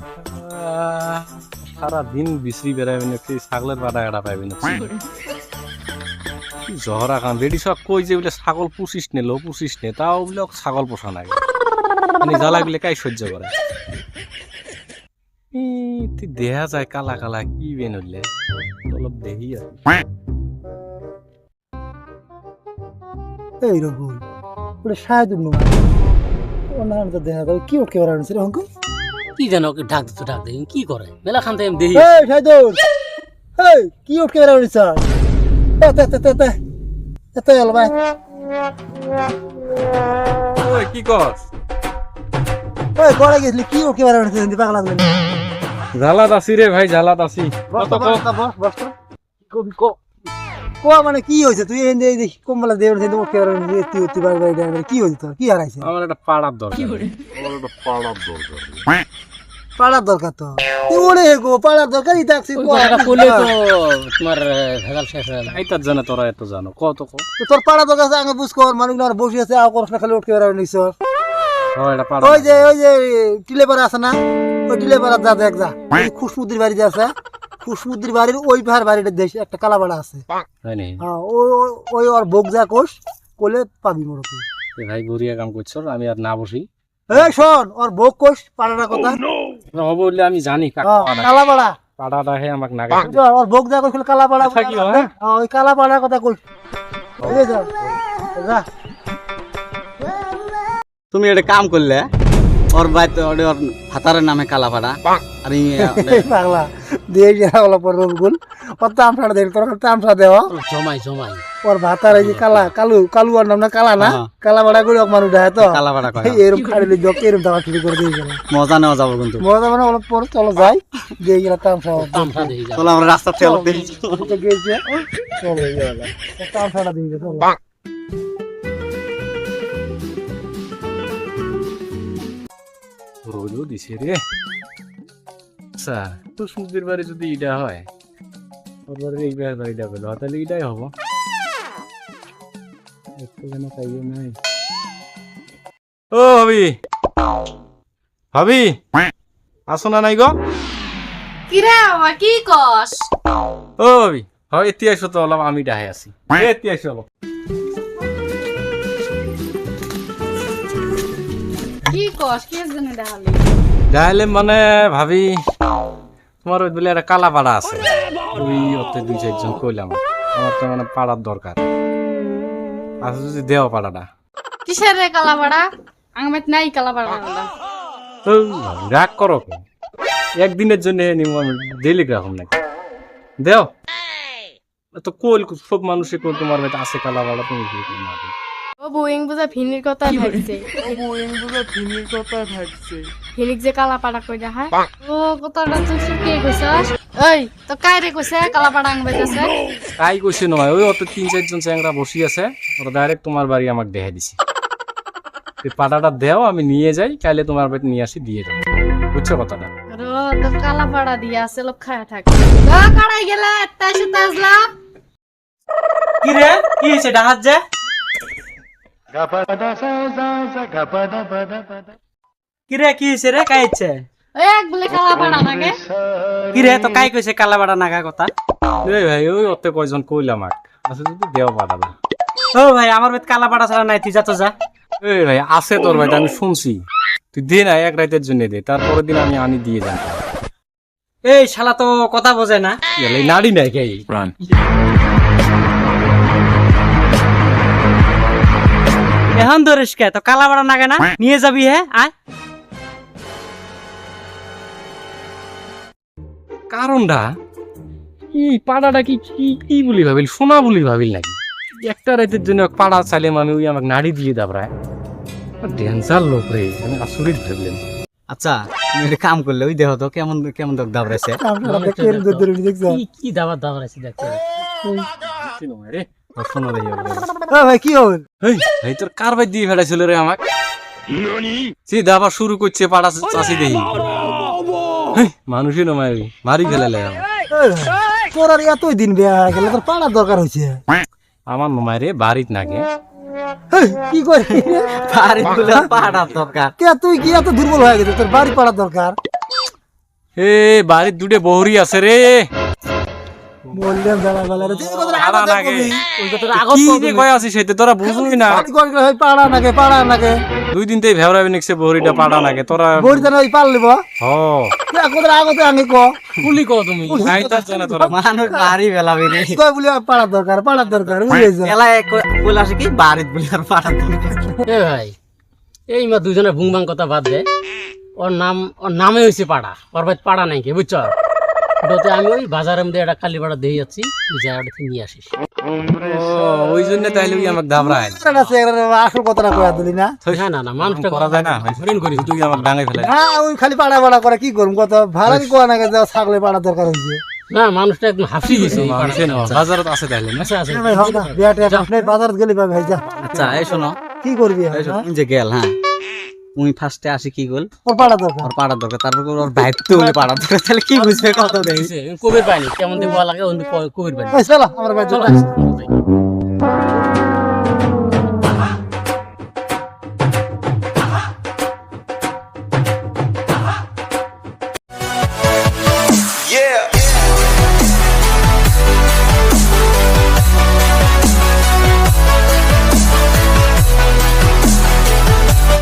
আহ, সারা দিন বিশ্রি বেড়াবেন একটি ছাগলের পাটা কাটা পাইবেন জহরা খান রেডি সব কই যে বলে ছাগল পুষিস নে লো পুষিস নে তাও বলে ছাগল পোষা নাই। মানে জ্বালা গেলে কাই সহ্য করে? তুই দেহা যায় কালা কালা কি বেন হইলে? অলপ দেহি এই রঘুল ওটা সাহায্য নয় ওনার তো দেখা যাবে কি ওকে ওরা আনছে অঙ্ক কি যেন ওকে ডাক দিত ডাক দিই কি করে? মেলা খান থেকে দেখি। এই সাইদুল! এই কি এতে এতে এতে এতে এলো ভাই। ওই কি কর ওই গড়ে গেছিলি কি ওকে ওরা আনছে দিবা লাগল জ্বালাত আছি রে ভাই কত কত বস বস কবি কো কো। মানে কি হয়েছে? তুই এই এই দেখ তুই বাড়ি বাড়ি ডাইরে কি হয়েছে তোর? কি হারাইছে? আমার একটা পাড়ার দরকার। পাড়ার দরকার। তো। তুই ওরে গো পাড়ার দরকার ই থাকছে কইলে তো তোমার ভেজাল শেষ হয়ে গেল আইতার জানে তোরা এত জানো কত ক। তো তোর পাড়া দরকার আছে আগে বুঝ কর মানুষ আর বসে আছে আও করছ না খালি নিছ এটা পাড়া ওই যে ওই যে টিলেপাড়া আছে না ওই টিলেপাড়া যা দেখ যা। খুশমুদ্দির আছে খুশমুদ্দির বাড়ির ওই ভার বাড়িটা দেশ একটা কালাপাড়া আছে। হয় নি ওই ওর বোক যা কোষ কোলে পাবি তুই ভাই বুড়িয়া কাম করছ আমি আর না বসি। এই শোন ওর বোক কোষ পাড়াটা কথা। আমি জানি কাক হ্যাঁ, পাড়া কালাপাড়া। পাড়াটা হে আমাকে নাগা। বুঝছ? ওর বোক যা কালাপাড়া কথা কি হ্যাঁ, ওই কালাপাড়ার কথা যা যা। তুমি এটা কাম করলে ওর বাইতে ওর ওর ভাতারের নামে কালাপাড়া। আর ই- পাগলা। দিয়ে যাওয়া পর রবিগুল ওর তামসাটা দেখ তোর তামসা দেওয়া। জমাই জমাই। ওর ভাতার এই যে কালা কালু কালু আর নাম না কালা না? হ্যাঁ। কালা বাড়া করে মানুষ দেয় তো। কালাপাড়া কয় এই এরকম খাড়িলে জক এরকম দাওয়া শুরু করে দিয়ে গেল। মজা নেওয়া যাব কিন্তু। মজা মানে অল্প পর চলো যাই দিয়ে গেল তামসা তামসা দেখি যাও চলো আমরা রাস্তা থেকে দেখি। গেছে চলো গেল তামসাটা দিয়ে গেল রোজও দিছে রে। আচ্ছা তো সুদের বাড়ি যদি ইটা হয় ওর বাড়ি এই বাড়ি বাড়িটা পেল তাহলে এটাই হব। একটু কেন পাইও নাই। ও ভাবি। ভাবি আসো না নাই গো। কিরে বাবা কি কস ও ভাবি হয় এতি আইসো তো অলপ আমি ডাহে আছি। এতি আইসো অলপ। কি কস কি জন্য দেখালি ডাহালে মানে ভাবি তোমার ওই বলে একটা কালা পাড়া আছে। ওই ওতে দুই চারজন কইলাম আমার তো মানে পাড়ার দরকার। আচ্ছা যদি দেও পাড়াটা। কিসের রে কালাপাড়া? আঙ্গামাত নাই কালাপাড়া তো রাগ করো একদিনের জন্য নিব আমি ডেলি রাখুন নাকি? দেও। তো কোল সব মানুষে কোল তোমার বাড়িতে আছে কালা পাড়া তুমি কি করে না দিও? ও বুইং বুঝা ফিনির কথা ভাবছে। ফিনিক যে কালাপাড়া কই দেখা ও কথাটা তুই কে কইছস ওই তো কাই রে কইছে কালাপাড়া আঙ্গামাইতেছে তাই কইছে নয় ওই অত তিন চারজন চ্যাংরা বসি আছে ওরা ডাইরেক্ট তোমার বাড়ি আমাকে দেখাই দিছে। এই পাটাটা দেও আমি নিয়ে যাই কাইলে তোমার বাড়িতে নিয়ে আসি দিয়ে যাব বুঝছ কথাটা? রো তো দিয়া আছে লোক খায়া থাকে। ও কাড়াই গেলে তাই কি রে? কি ডাহাত যে? কি কি হয়েছে রে? কাই হচ্ছে ওই এক বলে কালাপাড়া নাগে কি তো কাই কইছে কালাপাড়া নাগা কথা? এই ভাই ওই অত কয়জন কইলাম আমাক? যদি দেও ও ভাই আমার বেত কালাপাড়া ছাড়া নাই তুই যা তো যা। এই ভাই আছে তোর ভাই আমি শুনছি। তুই দে না এক রাতের জন্য দে তারপরের দিন আমি আনি দিয়ে যাই এই শালা তো কথা বোঝে না। নাড়ি নাই কে? এখন ধরিস কে তো কালাপাড়া নাগে না? নিয়ে যাবি হে আয়। কারণটা? কি পাড়াটা কি কি কি বলি ভাবিল সোনা বলি ভাবিল নাকি? একটা রাতের জন্য পাড়া চাইলাম আমি ওই আমাকে নাড়ি দিয়ে দাবরায় ডেঞ্জার লোক রে আমি আসরিত ভাবলেন। আচ্ছা তুমি একটা কাম করলে ওই দেহ তো কেমন কেমন দক দূর কি দাবার দাবার আছে দেখতে রে ভাই কি হল এই এই তোর কার ভাই দিয়ে ফেলাইছিল রে আমাকে? সিধা আবার শুরু করছে পাড়া চাষি দেখি মানুষই নমায় মারি ফেলালে আমাকে। এই ভাই, তোর এতই দিন বিয়া গেলে তোর পাড়ার দরকার হয়েছে আমার নমায় রে বাড়িত নাগে। এই, কি বাড়ি পাড়ার দরকার। কে তুই কি এত দুর্বল হয়ে গেছে তোর বাড়ি পাড়ার দরকার। এ বাড়ির দুটে বহরি আছে রে। বললাম জ্বালা বেলা রে তুই কথা পাড়া কবি। ওই কথাটা আগত কি কও কয় আছিস সেটা তোরা বুঝুই না। বাড়ি করে পাড়া নাগে পাড়া নাগে। দুই দিন তেই ভেবরা নিকছে বহরিটা পাড়া নাগে তোরা বড়ি জানা পারলিব হ। তুই কথা আগতে ক? কুলি কও তুমি? খাইতাছ না তোরা মানুষ বাড়ি বেলা বেরি কয় বলি পাড়া দরকার পাড়া দরকার বুঝেছ এলায় বলে আসে কি? বাড়িত বলে আর পাড়া দরকার। এ ভাই এই মা দুজনে ভুংবাং কথা বাদ দে। ওর নাম ওর নামে হয়েছে পাড়া। ওর ভাই পাড়া নাই কি বুঝছ? ওটাতে আমি ওই বাজারের মধ্যে একটা কালী দিয়ে যাচ্ছি তুই জায়গাটা থেকে নিয়ে আসিস ওই জন্য তাইলে ওই আমাকে দাবরায় আসল কথাটা কয়া দিলি না হ্যাঁ না না মানুষটা করা যায় না হরিণ করিস তুই আমাকে ডাঙাই ফেলে হ্যাঁ ওই খালি পাড়া পাড়া করে কি ভাড়া কোয়া ছাগলে পাড়া দরকার হয়েছে না মানুষটা একদম গেছে বাজারত আছে তাইলে না আছে আছে ভাই হোক না বিয়াটে আপনি বাজার গেলি ভাই ভাই যা আচ্ছা এই শোনো কি করবি এই যে গেল হ্যাঁ উনি ফার্স্টে আসে কি গোল? ওর পাড়া দরকার। ওর পাড়ার দরকার তারপর ওর বাইর তো বলে পাড়ার দরকার। তাহলে কি বুঝবে কত দেয়? কবির পানি কেমন দিয়ে বলা লাগে কবির পানি চলো আমার ভাই চলো চল।